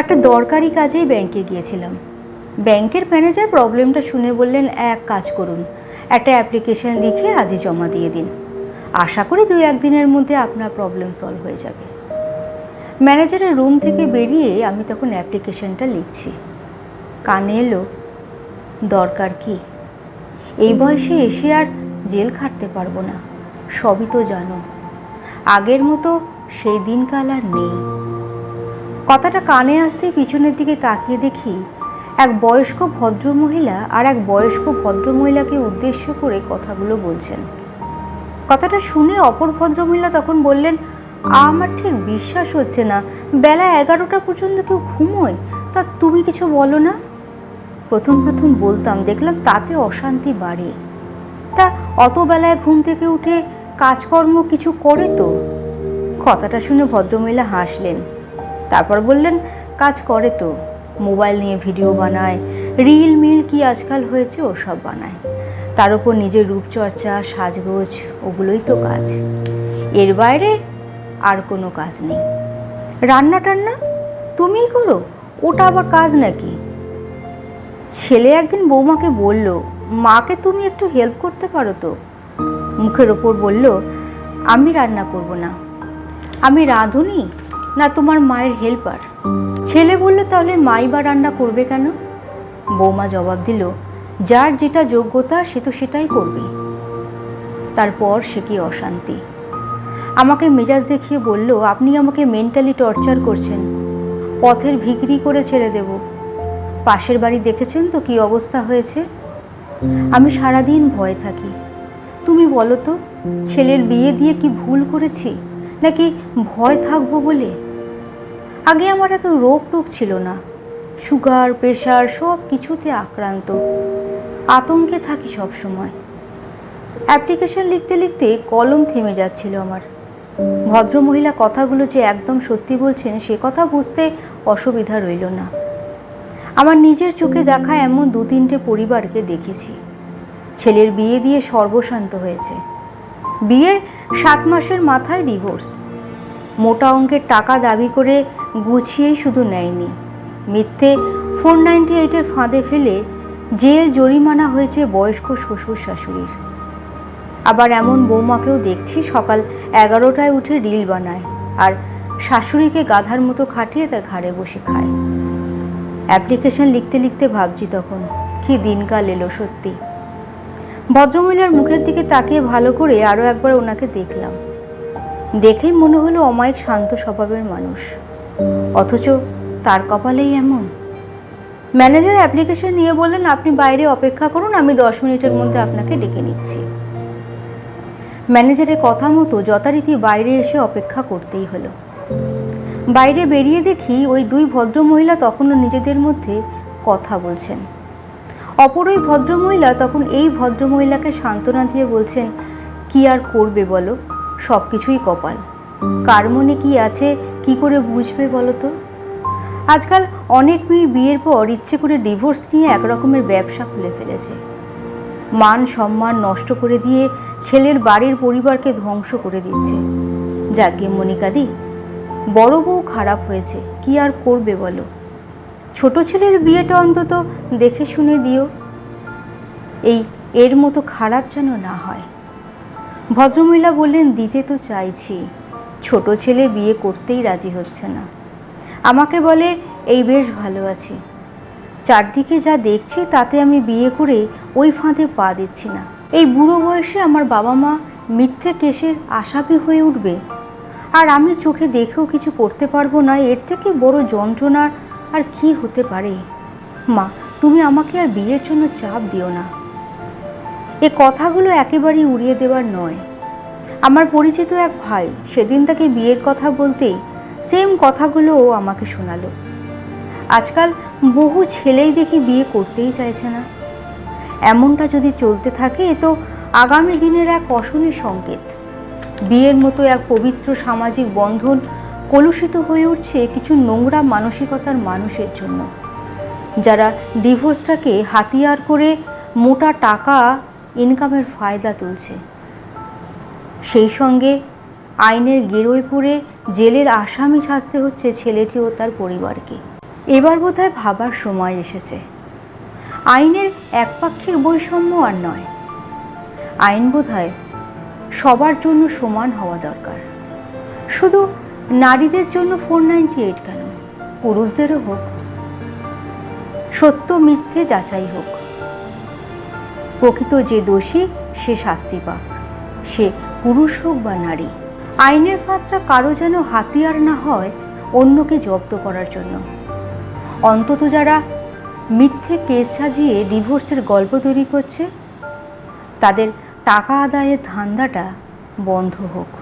একটা দরকারি কাজেই ব্যাংকে গিয়েছিলাম। ব্যাংকের ম্যানেজার প্রবলেমটা শুনে বললেন, এক কাজ করুন, একটা অ্যাপ্লিকেশন লিখে আজই জমা দিয়ে দিন। আশা করি দুই একদিনের মধ্যে আপনার প্রবলেম সলভ হয়ে যাবে। ম্যানেজারের রুম থেকে বেরিয়ে আমি তখন অ্যাপ্লিকেশনটা লিখছি। কানে এলো, দরকার কি? এই বয়সে এসে আর জেল খাটতে পারব না, সবই তো জানো। আগের মতো সেই দিনকাল আর নেই। কথাটা কানে আসতেই পিছনের দিকে তাকিয়ে দেখি এক বয়স্ক ভদ্রমহিলা আর এক বয়স্ক ভদ্রমহিলাকে উদ্দেশ্য করে কথাগুলো বলছেন। কথাটা শুনে অপর ভদ্রমহিলা তখন বললেন, আমার ঠিক বিশ্বাস হচ্ছে না। বেলা এগারোটা পর্যন্ত কেউ ঘুমোয়? তা তুমি কিছু বলো না? প্রথম প্রথম বলতাম, দেখলাম তাতে অশান্তি বাড়ে। তা অত বেলায় ঘুম থেকে উঠে কাজকর্ম কিছু করে তো? কথাটা শুনে ভদ্রমহিলা হাসলেন। তারপর বললেন, কাজ করে তো, মোবাইল নিয়ে ভিডিও বানায়, রিল মিল কি আজকাল হয়েছে ওসব বানায়। তার উপর নিজের রূপচর্চা, সাজগোজ, ওগুলোই তো কাজ। এর বাইরে আর কোনো কাজ নেই। রান্না টান্না তুমিই করো, ওটা আবার কাজ নাকি? ছেলে একদিন বৌমাকে বলল, মাকে তুমি একটু হেল্প করতে পারো তো? মুখের ওপর বলল, আমি রান্না করব না। আমি রাঁধুনি না তোমার মায়ের হেল্পার? ছেলে বলল তাহলে মাই বা রান্না করবে কেন? বৌমা জবাব দিল, যার যেটা যোগ্যতা সে তো সেটাই করবে। তারপর সে কি অশান্তি? আমাকে মেজাজ দেখিয়ে বলল, আপনি আমাকে মেন্টালি টর্চার করছেন। পথের ভিকরি করে ছেড়ে দেব। পাশের বাড়ি দেখেছেন তো কি অবস্থা হয়েছে? আমি সারাদিন ভয়ে থাকি। তুমি বলো তো, ছেলের বিয়ে দিয়ে কি ভুল করেছি? নাকি ভয় থাকব বলে? আগে আমার এত রোগ টোগ ছিল না। সুগার প্রেশার সব কিছুতে আক্রান্ত। আতঙ্কে থাকি সব সময়। অ্যাপ্লিকেশন লিখতে লিখতে কলম থেমে যাচ্ছিল আমার। ভদ্রমহিলা কথাগুলো যে একদম সত্যি বলছেন, সে কথা বুঝতে অসুবিধা রইল না। আমার নিজের চোখে দেখা এমন দু তিনটে পরিবারকে দেখেছি। ছেলের বিয়ে দিয়ে সর্বশান্ত হয়েছে। বিয়ের সাত মাসের মাথায় ডিভোর্স। মোটা অঙ্কের টাকা দাবি করে গুছিয়েই শুধু নেয়নি। মিথ্যে ফোর নাইনটি এইটের ফাঁদে ফেলে জেল জরিমানা হয়েছে বয়স্ক শ্বশুর শাশুড়ির আবার এমন বৌমাকেও দেখছি সকাল এগারোটায় উঠে রিল বানায় আর শাশুড়িকে গাধার মতো খাটিয়ে তার ঘাড়ে বসে খায়। অ্যাপ্লিকেশন লিখতে লিখতে ভাবছি তখন, কি দিনকাল এলো সত্যি। ভদ্রমহিলার মুখের দিকে তাকিয়ে ভালো করে আরও একবার ওনাকে দেখলাম। দেখেই মনে হলো অমায়িক শান্ত স্বভাবের মানুষ। অথচ তার কপালেই এমন। ম্যানেজার অ্যাপ্লিকেশন নিয়ে বললেন, আপনি বাইরে অপেক্ষা করুন, আমি দশ মিনিটের মধ্যে আপনাকে ডেকে নিচ্ছি। ম্যানেজারের কথা মতো যথারীতি বাইরে এসে অপেক্ষা করতেই হলো। বাইরে বেরিয়ে দেখি ওই দুই ভদ্রমহিলা তখনও নিজেদের মধ্যে কথা বলছেন। অপর ওই ভদ্রমহিলা তখন এই ভদ্রমহিলাকে সান্ত্বনা দিয়ে বলছেন, কি আর করবে বলো? সব কিছুই কপাল। কার মনে কি আছে, কি করে বুঝবে বলো তো আজকাল অনেক মেয়ে বিয়ের পর ইচ্ছে করে ডিভোর্স নিয়ে এক রকমের ব্যবসা খুলে ফেলেছে। মান সম্মান নষ্ট করে দিয়ে ছেলের বাড়ির পরিবারকে ধ্বংস করে দিচ্ছে। যাকে মনিকাদি বড় বউ খারাপ হয়েছে, কি আর করবে বলো? ছোট ছেলের বিয়েটা অন্তত দেখে শুনে দিও। এই, এর মতো খারাপ যেন না হয়। ভদ্রমহিলা বললেন, দিতে তো চাইছি। ছোট ছেলে বিয়ে করতেই রাজি হচ্ছে না। আমাকে বলে, এই বেশ ভালো আছি। চারদিকে যা দেখছি, তাতে আমি বিয়ে করে ওই ফাঁদে পা দিচ্ছি না। এই বুড়ো বয়সে আমার বাবা মা মিথ্যে কেসের আসামি হয়ে উঠবে। আর আমি চোখে দেখেও কিছু করতে পারব না। এর থেকে বড় যন্ত্রণার আর কি হতে পারে? মা, তুমি আমাকে আর বিয়ের জন্য চাপ দিও না। এ কথাগুলো একেবারেই উড়িয়ে দেওয়ার নয়। আমার পরিচিত এক ভাই সেদিন তাকে বিয়ের কথা বলতেই সেম কথাগুলো ও আমাকে শোনালো। আজকাল বহু ছেলেই দেখি বিয়ে করতেই চাইছে না। এমনটা যদি চলতে থাকে তো আগামী দিনের এক অশনি সংকেত। বিয়ের মতো এক পবিত্র সামাজিক বন্ধন কলুষিত হয়ে উঠছে কিছু নোংরা মানসিকতার মানুষের জন্য। যারা ডিভোর্সটাকে হাতিয়ার করে মোটা টাকা ইনকামের ফায়দা তুলছে। সেই সঙ্গে আইনের গেরোয় পড়ে জেলের আসামি সাজতে হচ্ছে ছেলেটি ও তার পরিবারকে। এবার বোধহয় ভাবার সময় এসেছে। আইনের একপাক্ষিক বৈষম্য আর নয়। আইন বোধহয় সবার জন্য সমান হওয়া দরকার। শুধু নারীদের জন্য ফোর নাইনটি এইট কেন? পুরুষদেরও হোক, সত্য মিথ্যে যাচাই হোক। প্রকৃত যে দোষী, সে শাস্তি পাক। সে পুরুষ হোক বা নারী, আইনের ফাঁচরা কারও যেন হাতিয়ার না হয়, অন্যকে জব্দ করার জন্য। অন্তত যারা মিথ্যে কেস সাজিয়ে ডিভোর্সের গল্প তৈরি করছে, তাদের টাকা আদায়ের ধান্দাটা বন্ধ হোক।